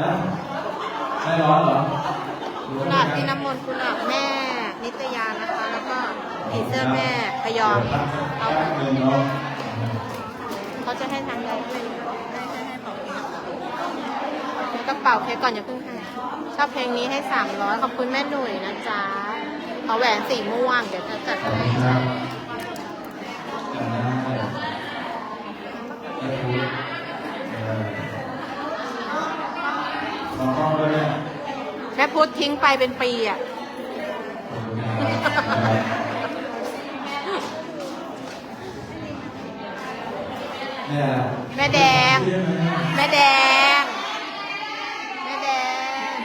ฮะไม่ร้อนเหรอกุหลาบที่น้ำมนต์กุหลาบแม่ นิตยานะคะ แล้วก็ผีเสื้อแม่พยอมเอาแป๊บนึงเนาะเขาจะให้ทางใดด้วยให้ให้ให้เป่าเค้กก็เป่าเค้กก่อนอย่าเพิ่งให้ชอบเพลงนี้ให้สามร้อยขอบคุณแม่หนุ่ยนะจ๊ะขอแหวนสีม่วงเดี๋ยวจะจัดขอบให้ แม่พุทธทิ้งไปเป็นปีอะขอบคุณนะครับเนี่ยแม่แดง แม่แดง แม่แดง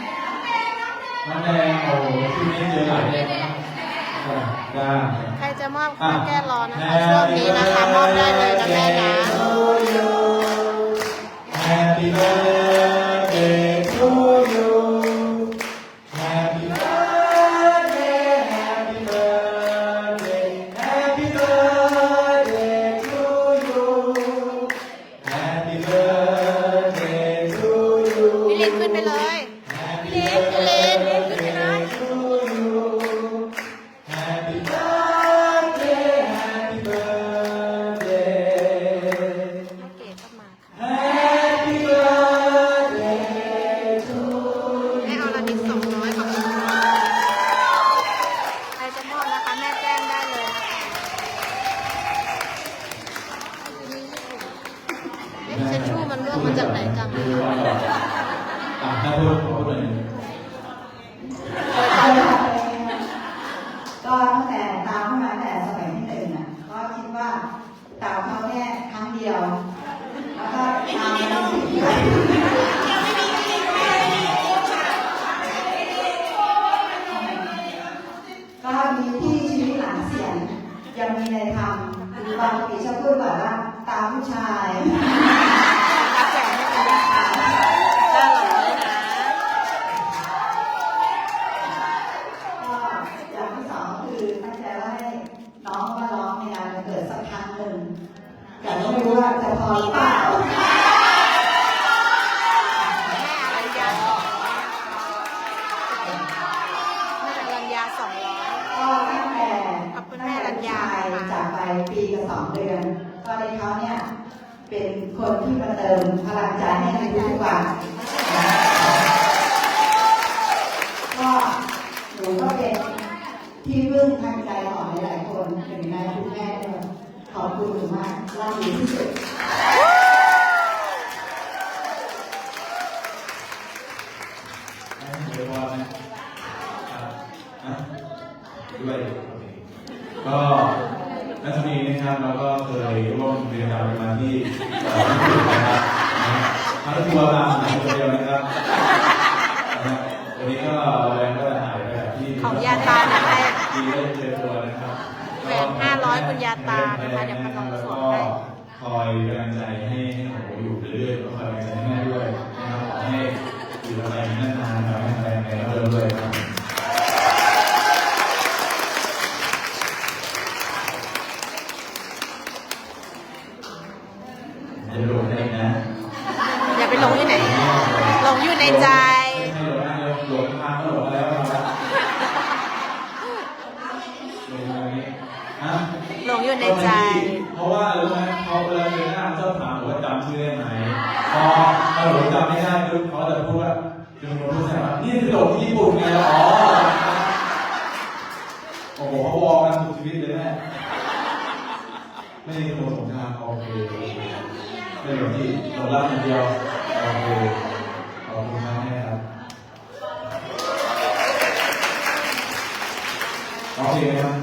น้ำแดงโอ้โหที่นี้เจอหลายแดงนะได้ใครจะมอบข้าวแก้ร้อนนะคะช่วงนี้นะคะ มอบได้เลยนะแม่นะ Happy birthday ลินขึ้นไปเลย Happy พี่ลินลินขึ้นไปเลยเก๋ก็มาค่ะ Happy birthday to แม่เอาละดสองร้อยขอบคุณค่ะใครจะมอบนะคะแม่แจ้งได้เลยนะคะเอ๊ะเชชชู่มันร่วงมาจากไหนจังเรา อะถ้าพูดพูดเลยก็ตั้งแต่ตามเข้ามาแต่สมัยที่หนึ่งอะก็คิดว่าตามเขาแค่ครั้งเดียว แล้วก็ตามมาสิก็มีที่ชีวิตหลังเสียงยังมีในธรรมบางปีชอบพูดแบบว่าตามผู้ชายรับแจกให้คุณยายค่ะห้าร้อยนะ ก็อย่างที่สองคือตั้งใจว่าให้น้องมาร้องในงานวันเกิดสักค รั้งหนึ่งแต่ก็ไม่รู้ว่าจะพอหรือเปล่าแม่ลัญญาแม่ลัญญาสองก็แต่แม่รัญญาจากไปปีกับสองเดือนก็ในเขาเนี่ยเป็นคนที่มาเติมพลังใจให้ในทุกวันก็หนูก็เป็นที่พึ่งทางใจของหลายๆคนหนึ่งในคุณแม่ด้วย ขอบคุณมากรักหนูที่สุดให้เดี๋ยวพอนะอะด้วยก็นัทนีนะครับเราก็เคยร่วมเรียนการมาที่นะครับทั้งทัวร์มาหายคนเดียวนะครับวันนี้ก็แรงก็หายไปแบบที่ของยาตาเนี่ยให้ดีได้เจอตัวนะครับแหวน500คุณยาตานะคะเดี๋ยวพันลองสวมให้คอยกำลังใจให้ให้หนูอยู่เรื่อยๆแล้วคอยกำลังใจให้แม่ด้วยนะครับขอให้อยู่กับไปนานๆขอให้แรงในเริ่มด้วยครับจะโดดได้นะอย่าไปหลงอยู่ไหนหลงอยู่ในใจไม่ใช่โดดนะโดดทางก็โดดมาแล้วนะครับ โดดมาอย่างนี้ฮะหลงอยู่ในใจ เพราะว่ารู้ไหมเขาเวลาเจอหน้าเจ้าถามว่าจำชื่อได้ไหมพอเราหลงจำไม่ได้ปุ๊บเขาจะพูดว่าจะมีคนพูดใช่ไหมนี่คือโดดที่ญี่ปุ่นไงอ๋อโอ้โหเขาวอลกันสุดชีวิตเลยแม่ไม่ได้โดดสงครามโอเคโอเคไม่โดดที่โดดรับอย่างเดียวโอเคขอบคุณมากแม่ครับโอเคไหมครับ